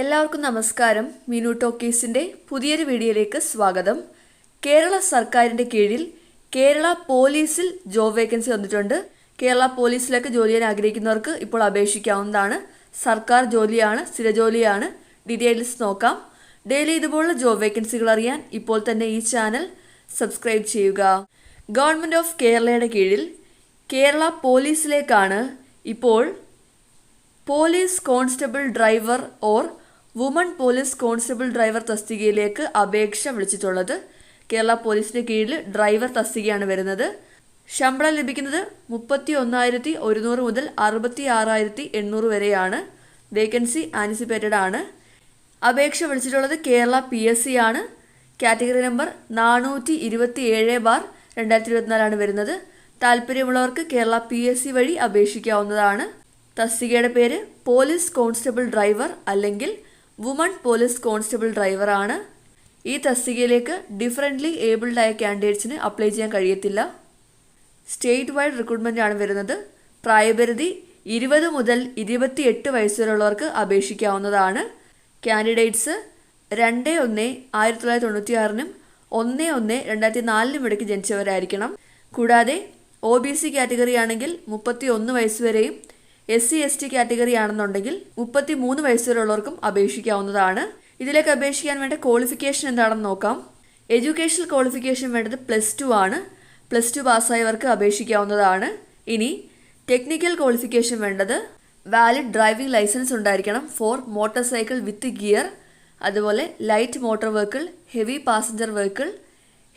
എല്ലാവർക്കും നമസ്കാരം. മീനു ടോക്കീസിന്റെ പുതിയൊരു വീഡിയോയിലേക്ക് സ്വാഗതം. കേരള സർക്കാരിന്റെ കീഴിൽ കേരള പോലീസിൽ ജോബ് വേക്കൻസി വന്നിട്ടുണ്ട്. കേരള പോലീസിലേക്ക് ജോലി ചെയ്യാൻ ആഗ്രഹിക്കുന്നവർക്ക് ഇപ്പോൾ അപേക്ഷിക്കാവുന്നതാണ്. സർക്കാർ ജോലിയാണ് സ്ഥിരജോലിയാണ് ഡീറ്റെയിൽസ് നോക്കാം. ഡെയിലി ഇതുപോലുള്ള ജോബ് വേക്കൻസികൾ അറിയാൻ ഇപ്പോൾ തന്നെ ഈ ചാനൽ സബ്സ്ക്രൈബ് ചെയ്യുക. ഗവൺമെന്റ് ഓഫ് കേരളയുടെ കീഴിൽ കേരള പോലീസിലേക്കാണ് ഇപ്പോൾ police constable driver or woman police constable driver തസ്തികയിലേക്ക് അപേക്ഷ വിളിച്ചിട്ടുള്ളത്. കേരള പോലീസിന് കീഴിൽ ഡ്രൈവർ തസ്തികയാണ് വരുന്നത്. ശമ്പളം ലഭിക്കുന്നത് മുപ്പത്തി ഒന്നായിരത്തി ഒരുന്നൂറ് മുതൽ അറുപത്തി ആറായിരത്തി എണ്ണൂറ് വരെയാണ്. വേക്കൻസി ആന്റിസിപ്പേറ്റഡ് ആണ്. അപേക്ഷ വിളിച്ചിട്ടുള്ളത് കേരള പി എസ് സി ആണ്. കാറ്റഗറി നമ്പർ നാനൂറ്റി ഇരുപത്തി ഏഴ് ബാർ രണ്ടായിരത്തി ഇരുപത്തിനാലാണ് വരുന്നത്. താല്പര്യമുള്ളവർക്ക് കേരള പി എസ് സി വഴി അപേക്ഷിക്കാവുന്നതാണ്. തസ്തികയുടെ പേര് പോലീസ് കോൺസ്റ്റബിൾ ഡ്രൈവർ അല്ലെങ്കിൽ വുമൺ പോലീസ് കോൺസ്റ്റബിൾ ഡ്രൈവറാണ്. ഈ തസ്തികയിലേക്ക് ഡിഫറന്റ്ലി ഏബിൾഡ് ആയ കാൻഡിഡേറ്റ്സിന് അപ്ലൈ ചെയ്യാൻ കഴിയത്തില്ല. സ്റ്റേറ്റ് വൈഡ് റിക്രൂട്ട്മെന്റ് ആണ് വരുന്നത്. പ്രായപരിധി ഇരുപത് മുതൽ ഇരുപത്തിയെട്ട് വയസ്സുവരെയുള്ളവർക്ക് അപേക്ഷിക്കാവുന്നതാണ്. കാൻഡിഡേറ്റ്സ് രണ്ട് ഒന്ന് ആയിരത്തി തൊള്ളായിരത്തി തൊണ്ണൂറ്റി ആറിനും ഒന്ന് ഒന്ന് രണ്ടായിരത്തി നാലിനും ഇടയ്ക്ക് ജനിച്ചവരായിരിക്കണം. കൂടാതെ ഒ ബി സി കാറ്റഗറി ആണെങ്കിൽ മുപ്പത്തി ഒന്ന് വയസ്സ് വരെയും S C S T category ആണെന്നുണ്ടെങ്കിൽ മുപ്പത്തി മൂന്ന് വയസ്സ് വരെയുള്ളവർക്കും അപേക്ഷിക്കാവുന്നതാണ്. ഇതിലേക്ക് അപേക്ഷിക്കാൻ വേണ്ട ക്വാളിഫിക്കേഷൻ എന്താണെന്ന് നോക്കാം. എഡ്യൂക്കേഷണൽ ക്വാളിഫിക്കേഷൻ വേണ്ടത് പ്ലസ് ടു ആണ്. പ്ലസ് ടു പാസ്സായവർക്ക് അപേക്ഷിക്കാവുന്നതാണ്. ഇനി ടെക്നിക്കൽ ക്വാളിഫിക്കേഷൻ വേണ്ടത് വാലിഡ് ഡ്രൈവിംഗ് ലൈസൻസ് ഉണ്ടായിരിക്കണം for motor cycle with gear അതുപോലെ light motor vehicle heavy passenger vehicle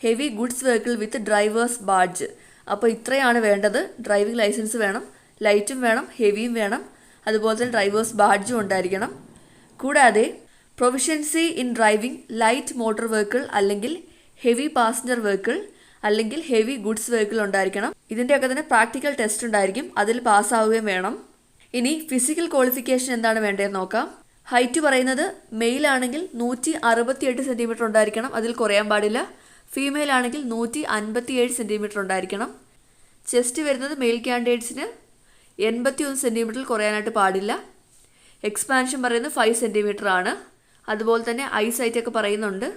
heavy goods vehicle with drivers badge അപ്പോൾ ഇത്രയാണ് വേണ്ടത്. ഡ്രൈവിംഗ് ലൈസൻസ് വേണം. ലൈറ്റും വേണം ഹെവിയും വേണം. അതുപോലെ തന്നെ ഡ്രൈവേഴ്സ് ബാഡ്ജും ഉണ്ടായിരിക്കണം. കൂടാതെ proficiency in driving light motor vehicle അല്ലെങ്കിൽ ഹെവി പാസഞ്ചർ വെഹിക്കിൾ അല്ലെങ്കിൽ ഹെവി ഗുഡ്സ് വെഹിക്കിൾ ഉണ്ടായിരിക്കണം. ഇതിന്റെയൊക്കെ തന്നെ പ്രാക്ടിക്കൽ ടെസ്റ്റ് ഉണ്ടായിരിക്കും. അതിൽ പാസ്സാവുകയും വേണം. ഇനി ഫിസിക്കൽ ക്വാളിഫിക്കേഷൻ എന്താണ് വേണ്ടതെന്ന് നോക്കാം. ഹൈറ്റ് പറയുന്നത് മെയിൽ ആണെങ്കിൽ നൂറ്റി അറുപത്തിയെട്ട് സെന്റിമീറ്റർ ഉണ്ടായിരിക്കണം. അതിൽ കുറയാൻ പാടില്ല. ഫീമെയിൽ ആണെങ്കിൽ നൂറ്റി അൻപത്തി ഏഴ് സെന്റിമീറ്റർ ഉണ്ടായിരിക്കണം. ചെസ്റ്റ് വരുന്നത് മെയിൽ കാൻഡിഡേറ്റ്സിന് എൺപത്തി ഒന്ന് സെന്റിമീറ്ററിൽ കുറയാനായിട്ട് പാടില്ല. എക്സ്പാൻഷൻ പറയുന്നത് ഫൈവ് സെന്റിമീറ്റർ ആണ്. അതുപോലെ തന്നെ ഐ സൈറ്റ് ഒക്കെ പറയുന്നുണ്ട്.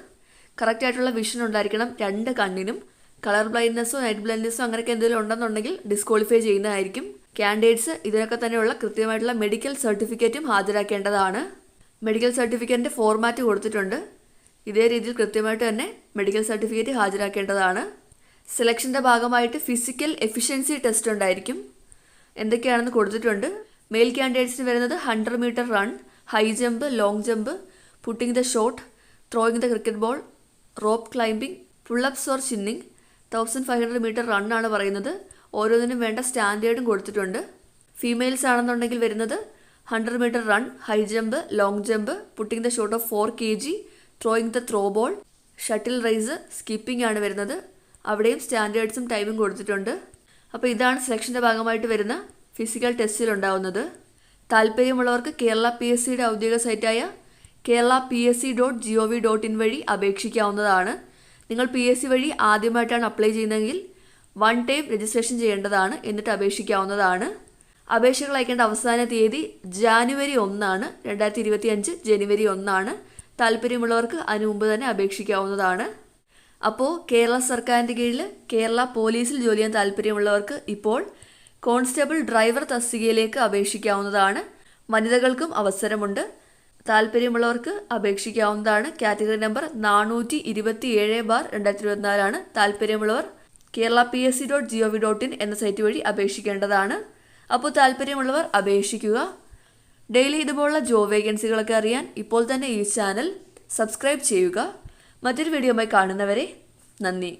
കറക്റ്റായിട്ടുള്ള വിഷൻ ഉണ്ടായിരിക്കണം രണ്ട് കണ്ണിനും. കളർ ബ്ലൈൻഡ്നെസ്സോ നൈറ്റ് ബ്ലൈൻഡ്നെസ്സോ അങ്ങനെയൊക്കെ എന്തെങ്കിലും ഉണ്ടെന്നുണ്ടെങ്കിൽ ഡിസ്ക്വാളിഫൈ ചെയ്യുന്നതായിരിക്കും. കാൻഡിഡേറ്റ്സ് ഇതിനൊക്കെ തന്നെയുള്ള കൃത്യമായിട്ടുള്ള മെഡിക്കൽ സർട്ടിഫിക്കറ്റും ഹാജരാക്കേണ്ടതാണ്. മെഡിക്കൽ സർട്ടിഫിക്കറ്റിന്റെ ഫോർമാറ്റ് കൊടുത്തിട്ടുണ്ട്. ഇതേ രീതിയിൽ കൃത്യമായിട്ട് തന്നെ മെഡിക്കൽ സർട്ടിഫിക്കറ്റ് ഹാജരാക്കേണ്ടതാണ്. സെലക്ഷന്റെ ഭാഗമായിട്ട് ഫിസിക്കൽ എഫിഷ്യൻസി ടെസ്റ്റ് ഉണ്ടായിരിക്കും. എന്തൊക്കെയാണെന്ന് കൊടുത്തിട്ടുണ്ട്. മെയിൽ ക്യാൻഡിഡേറ്റ്സിന് വരുന്നത് hundred metre run high jump long jump putting the shot throwing the cricket ball rope climbing pullups or chinning thousand five hundred metre ആണ് പറയുന്നത്. ഓരോന്നിനും വേണ്ട സ്റ്റാൻഡേർഡും കൊടുത്തിട്ടുണ്ട്. ഫീമെയിൽസ് ആണെന്നുണ്ടെങ്കിൽ വരുന്നത് hundred metre run high jump long jump putting the shot of four K G throwing the throw ball shuttle race skipping ആണ് വരുന്നത്. അവിടെയും സ്റ്റാൻഡേർഡ്സും ടൈമും കൊടുത്തിട്ടുണ്ട്. അപ്പോൾ ഇതാണ് സെലക്ഷന്റെ ഭാഗമായിട്ട് വരുന്ന ഫിസിക്കൽ ടെസ്റ്റിൽ ഉണ്ടാവുന്നത്. താല്പര്യമുള്ളവർക്ക് കേരള പി എസ് സിയുടെ ഔദ്യോഗിക സൈറ്റായ Kerala P S C dot G O V dot in വഴി അപേക്ഷിക്കാവുന്നതാണ്. നിങ്ങൾ പി എസ് സി വഴി ആദ്യമായിട്ടാണ് അപ്ലൈ ചെയ്യുന്നതെങ്കിൽ വൺ ടൈം രജിസ്ട്രേഷൻ ചെയ്യേണ്ടതാണ് എന്നിട്ട് അപേക്ഷിക്കാവുന്നതാണ്. അപേക്ഷകൾ അയക്കേണ്ട അവസാന തീയതി ജാനുവരി ഒന്നാണ് രണ്ടായിരത്തി ഇരുപത്തി അഞ്ച് ജനുവരി ഒന്നാണ്. താല്പര്യമുള്ളവർക്ക് അതിനു മുമ്പ് തന്നെ അപേക്ഷിക്കാവുന്നതാണ്. അപ്പോൾ കേരള സർക്കാരിന്റെ കീഴിൽ കേരള പോലീസിൽ ജോലി ചെയ്യാൻ താല്പര്യമുള്ളവർക്ക് ഇപ്പോൾ കോൺസ്റ്റബിൾ ഡ്രൈവർ തസ്തികയിലേക്ക് അപേക്ഷിക്കാവുന്നതാണ്. വനിതകൾക്കും അവസരമുണ്ട്. താല്പര്യമുള്ളവർക്ക് അപേക്ഷിക്കാവുന്നതാണ്. കാറ്റഗറി നമ്പർ നാനൂറ്റി ഇരുപത്തി ഏഴ് ബാർ രണ്ടായിരത്തി ഇരുപത്തിനാലാണ് താല്പര്യമുള്ളവർ Kerala P S C dot G O V dot in എന്ന സൈറ്റ് വഴി അപേക്ഷിക്കേണ്ടതാണ്. അപ്പോൾ താല്പര്യമുള്ളവർ അപേക്ഷിക്കുക. ഡെയിലി ഇതുപോലുള്ള ജോബ് വേക്കൻസികളൊക്കെ അറിയാൻ ഇപ്പോൾ തന്നെ ഈ ചാനൽ സബ്സ്ക്രൈബ് ചെയ്യുക. മറ്റൊരു വീഡിയോയുമായി കാണുന്നവരെ നന്ദി.